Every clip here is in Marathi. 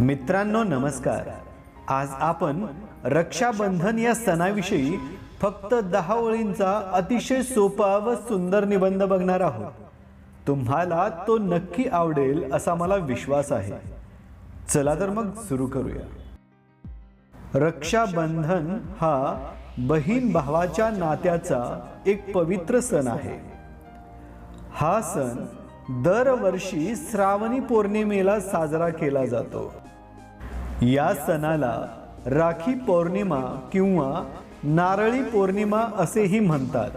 मित्रांनो नमस्कार. आज आपण रक्षाबंधन या सणाविषयी फक्त दहा ओळींचा अतिशय सोपा व सुंदर निबंध बघणार आहोत. तुम्हाला तो नक्की आवडेल असा मला विश्वास आहे. चला तर मग सुरू करूया. रक्षाबंधन हा बहीण भावाच्या नात्याचा एक पवित्र सण आहे. हा सण दरवर्षी श्रावणी पौर्णिमेला साजरा केला जातो. या सणाला राखी पौर्णिमा किंवा नारळी पौर्णिमा असेही म्हणतात.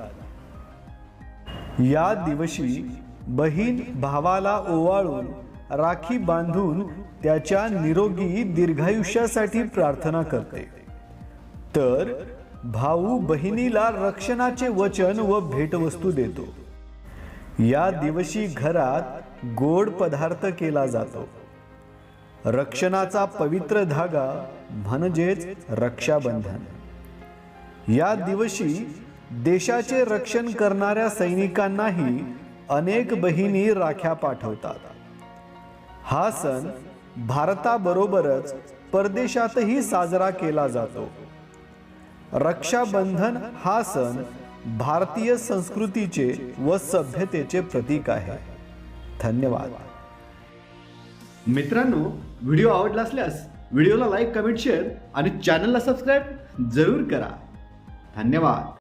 या दिवशी बहीण भावाला ओवाळून राखी बांधून त्याच्या निरोगी दीर्घायुष्यासाठी प्रार्थना करते. तर भाऊ बहिणीला रक्षणाचे वचन व भेटवस्तू देतो. या दिवशी घरात गोड पदार्थ केला जातो. रक्षणाचा पवित्र धागा म्हणजेच रक्षाबंधन. या दिवशी देशाचे रक्षण करणाऱ्या सैनिकांनाही अनेक बहिणी राख्या पाठवतात. हा सण भारताबरोबरच परदेशातही साजरा केला जातो. रक्षाबंधन हा सण भारतीय संस्कृतीचे व सभ्यतेचे प्रतीक आहे. धन्यवाद. मित्रांनो व्हिडिओ आवडला असल्यास व्हिडिओला लाईक कमेंट शेअर आणि चॅनलला सबस्क्राईब जरूर करा. धन्यवाद.